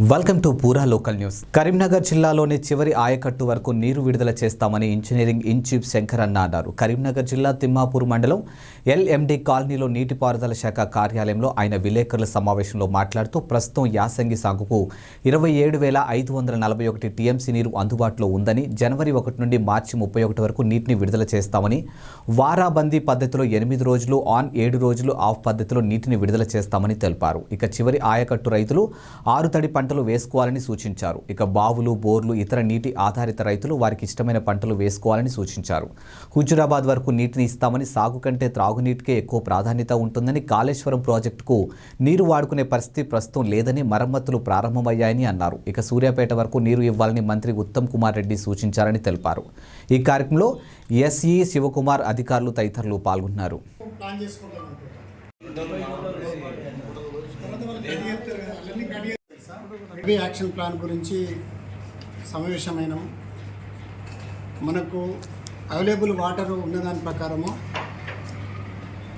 Welcome to Pura local news. Karimnagar జిల్లాలోని చివరి ఆయకట్టు వరకు నీరు విడుదల చేస్తామని ఇంజనీరింగ్ ఇన్ చీఫ్ శంకర్ అన్న అన్నారు. కరీంనగర్ జిల్లా తిమ్మాపూర్ మండలం ఎల్ఎండి కాలనీలో నీటిపారుదల శాఖ కార్యాలయంలో ఆయన విలేకరుల సమావేశంలో మాట్లాడుతూ ప్రస్తుతం యాసంగి సాగుకు ఇరవై ఏడు వేల ఐదు వందల నలభై ఒకటి టీఎంసీ నీరు అందుబాటులో ఉందని జనవరి ఒకటి నుండి మార్చి ముప్పై ఒకటి వరకు నీటిని విడుదల చేస్తామని వారాబందీ పద్ధతిలో ఎనిమిది రోజులు ఆన్ ఏడు రోజులు ఆఫ్ పద్ధతిలో నీటిని విడుదల చేస్తామని తెలిపారు. ఇక చివరి ఆయకట్టు రైతులు ఆరు తడి పంట పంటలు వేసుకోవాలని సూచించారు. ఇక బావులు బోర్లు ఇతర నీటి ఆధారిత రైతులు వారికి ఇష్టమైన పంటలు వేసుకోవాలని సూచించారు. హుజురాబాద్ వరకు నీటిని ఇస్తామని సాగు కంటే త్రాగునీటికే ఎక్కువ ప్రాధాన్యత ఉంటుందని కాళేశ్వరం ప్రాజెక్టుకు నీరు వాడుకునే పరిస్థితి ప్రస్తుతం లేదని మరమ్మతులు ప్రారంభమయ్యాయని అన్నారు. ఇక సూర్యాపేట వరకు నీరు ఇవ్వాలని మంత్రి ఉత్తమ్ కుమార్ రెడ్డి సూచించారని తెలిపారు. ఈ కార్యక్రమంలో ఎస్ఈ శివకుమార్ అధికారులు తదితరులు పాల్గొన్నారు. ప్లాన్ అగ్రి యాక్షన్ ప్లాన్ గురించి సమావేశమైనము. మనకు అవైలబుల్ వాటర్ ఉన్నదాని ప్రకారము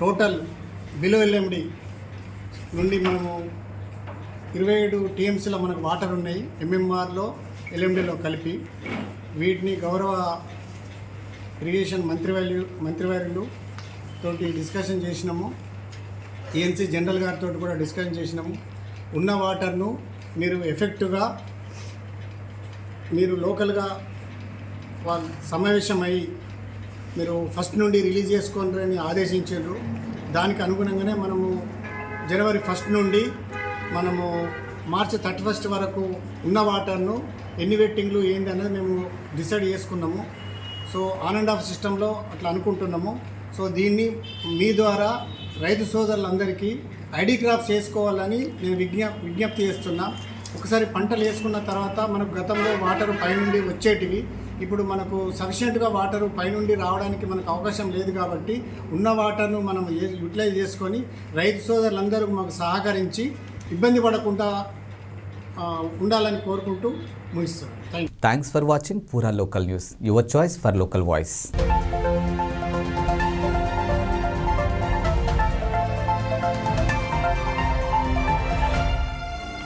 టోటల్ బిలో ఎల్ఎండి నుండి మనము ఇరవై ఏడు టీఎంసీలో మనకు వాటర్ ఉన్నాయి. ఎంఎంఆర్లో ఎల్ఎండిలో కలిపి వీటిని గౌరవ ఇరిగేషన్ మంత్రివర్యు మంత్రివర్యులు తోటి డిస్కషన్ చేసినాము. ఏఎన్సీ జనరల్ గారితో కూడా డిస్కషన్ చేసినాము. ఉన్న వాటర్ను మీరు ఎఫెక్టివ్గా మీరు లోకల్గా వాళ్ళు సమావేశమై మీరు ఫస్ట్ నుండి రిలీజ్ చేసుకోండి అని ఆదేశించారు. దానికి అనుగుణంగానే మనము జనవరి ఫస్ట్ నుండి మనము మార్చి థర్టీ ఫస్ట్ వరకు ఉన్న వాటర్ను ఎన్ని వెట్టింగ్లు ఏంది అనేది మేము డిసైడ్ చేసుకున్నాము. సో ఆన్ అండ్ ఆఫ్ సిస్టంలో అట్లా అనుకుంటున్నాము. సో దీన్ని మీ ద్వారా రైతు సోదరులందరికీ ఐడి క్రాప్స్ చేసుకోవాలని నేను విజ్ఞా విజ్ఞప్తి చేస్తున్నా. ఒకసారి పంటలు వేసుకున్న తర్వాత మనకు గతంలో వాటర్ పైనుండి వచ్చేటివి. ఇప్పుడు మనకు సఫిషియెంట్గా వాటర్ పైనుండి రావడానికి మనకు అవకాశం లేదు కాబట్టి ఉన్న వాటర్ను మనం యూటిలైజ్ చేసుకొని రైతు సోదరులందరూ మాకు సహకరించి ఇబ్బంది పడకుండా ఉండాలని కోరుకుంటూ ముగిస్తున్నాను. Thank you thanks for watching Pura local news your choice for local voice